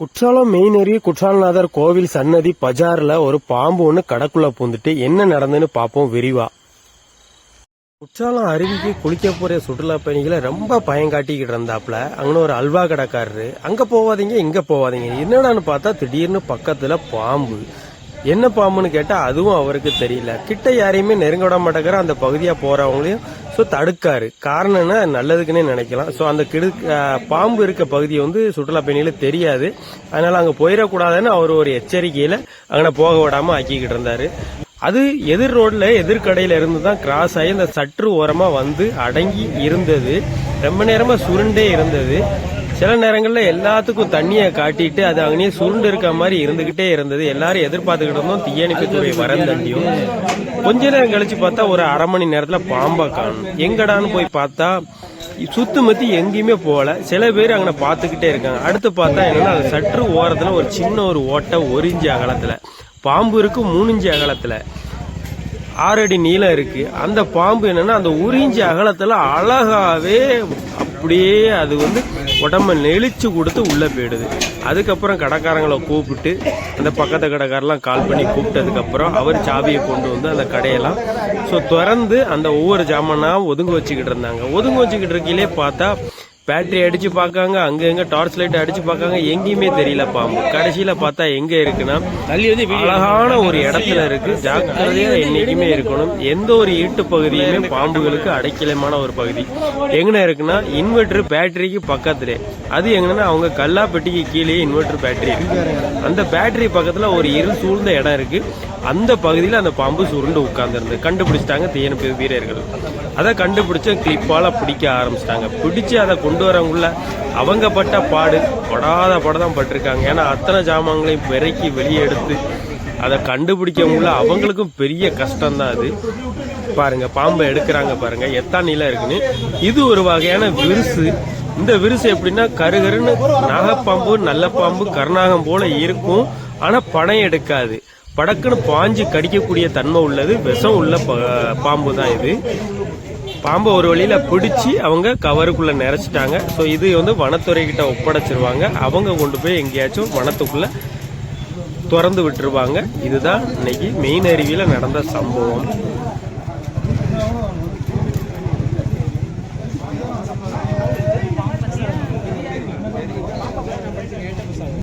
Courtallam main ஏரிய குற்றாலநாதர் கோவில் சன்னதி பஜார்ல ஒரு பாம்பு ஒன்று கடக்குள்ள பூந்துட்டு என்ன நடந்துன்னு பார்ப்போம் விரிவா. குற்றாலம் அருவிக்கு குளிக்க போற சுற்றுலா பயணிகளை ரொம்ப பயம் காட்டிக்கிட்டு அங்கே ஒரு அல்வா கடைக்காரரு. அங்க போவாதீங்க இங்க போவாதீங்க. என்னடான்னு பார்த்தா திடீர்னு பக்கத்துல பாம்பு. என்ன பாம்புன்னு கேட்டா அதுவும் அவருக்கு தெரியல. கிட்ட யாரையுமே நெருங்க விட மாட்டேங்கிற அந்த பகுதியா போறவங்களையும் ஸோ தடுக்காரு. காரணம்னா நல்லதுக்குன்னே நினைக்கலாம். ஸோ அந்த கிடு பாம்பு இருக்க பகுதியை வந்து சுற்றுலா பயணிகள் தெரியாது. அதனால அங்கே போயிடக்கூடாதுன்னு அவர் ஒரு எச்சரிக்கையில அங்கே போக விடாம ஆக்கிக்கிட்டு இருந்தாரு. அது எதிர் ரோட்ல எதிர்கடையில இருந்து தான் கிராஸ் ஆகி அந்த சற்று ஓரமா வந்து அடங்கி இருந்தது. ரொம்ப நேரமா சுருண்டே இருந்தது. சில நேரங்களில் எல்லாத்துக்கும் தண்ணியை காட்டிட்டு அது அங்கேயே சுருண்டு இருக்க மாதிரி இருந்துகிட்டே இருந்தது. எல்லாரும் எதிர்பார்த்துக்கிட்டு இருந்தோம். தீயணைப்புத்துறை வரந்தண்டியும் கொஞ்ச நேரம் கழிச்சு பார்த்தா ஒரு அரை மணி நேரத்தில் பாம்பை காணும். எங்கடான்னு போய் பார்த்தா சுத்து மத்தி எங்கேயுமே போகல. சில பேர் அங்கே பார்த்துக்கிட்டே இருக்காங்க. அடுத்து பார்த்தா என்னன்னா அது சற்று ஓரத்தில் ஒரு சின்ன ஒரு ஓட்டை ஒரு அகலத்தில். பாம்பு இருக்கு மூணு அகலத்தில். ஆறடி ஆறு அடி நீளம் இருக்கு. அந்த பாம்பு என்னன்னா அந்த உறிஞ்சி அகலத்தில் அழகாவே அப்படியே அது வந்து உடம்ப நெளிச்சு கொடுத்து உள்ளே போயிடுது. அதுக்கப்புறம் கடைக்காரங்களை கூப்பிட்டு அந்த பக்கத்து கடைக்காரெல்லாம் கால் பண்ணி கூப்பிட்டதுக்கப்புறம் அவர் சாவியை கொண்டு வந்து அந்த கடையெல்லாம் ஸோ திறந்து அந்த ஒவ்வொரு ஜாமானாக ஒதுங்க வச்சுக்கிட்டு இருந்தாங்க. ஒதுங்க வச்சுக்கிட்டு இருக்கையிலே பார்த்தா பேட்டரி அடிச்சு பார்க்காங்க அங்க எங்க டார்ச் லைட் அடிச்சு பார்க்காங்க எங்கேயுமே தெரியல பாம்பு கடைசியில பார்த்தா எங்க இருக்குன்னா அழகான ஒரு இடத்துல இருக்கு. ஜாக்கிரதையா என்னைக்குமே இருக்கணும். எந்த ஒரு ஈட்டு பகுதியுமே பாம்புகளுக்கு அடைக்கலமான ஒரு பகுதி. எங்கன இருக்குன்னா இன்வெர்டர் பேட்டரிக்கு பக்கத்துலே. அது எங்கன்னா அவங்க கல்லாப்பெட்டிக்கு கீழே இன்வெர்டர் பேட்டரி இருக்கு. அந்த பேட்டரி பக்கத்துல ஒரு இருள் சூழ்ந்த இடம் இருக்கு. அந்த பகுதியில் அந்த பாம்பு சுருண்டு உட்கார்ந்துருந்து கண்டுபிடிச்சிட்டாங்க தீயணைப்பு வீரர்கள். அதை கண்டுபிடிச்ச கிளிப்பால பிடிக்க ஆரம்பிச்சிட்டாங்க. பிடிச்சு அதை கொண்டு வரவங்கள அவங்க பட்ட பாடு படாத படம் பட்டிருக்காங்க. ஏன்னா அத்தனை ஜாமான்களையும் பெருக்கி வெளியே எடுத்து அதை கண்டுபிடிக்கவங்கள அவங்களுக்கும் பெரிய கஷ்டம் தான் அது. பாருங்க பாம்பை எடுக்கிறாங்க பாருங்க. எத்தானில இருக்குன்னு. இது ஒரு வகையான விருசு. இந்த விருசு எப்படின்னா கருகருன்னு நாகப்பாம்பு நல்ல பாம்பு கருநாகம் போல இருக்கும். ஆனா படம் எடுக்காது. படக்குன்னு பாஞ்சு கடிக்கக்கூடிய தன்மை உள்ளது. விஷம் உள்ள ப- பாம்பு தான் இது. பாம்பை ஒரு வழியில் பிடிச்சி அவங்க கவருக்குள்ளே நிறச்சிட்டாங்க ஸோ இது வந்து வனத்துறை கிட்ட ஒப்படைச்சிருவாங்க. அவங்க கொண்டு போய் எங்கேயாச்சும் வனத்துக்குள்ள திறந்து விட்டுருவாங்க. இதுதான் இன்னைக்கு மெயின் அருவியில் நடந்த சம்பவம்.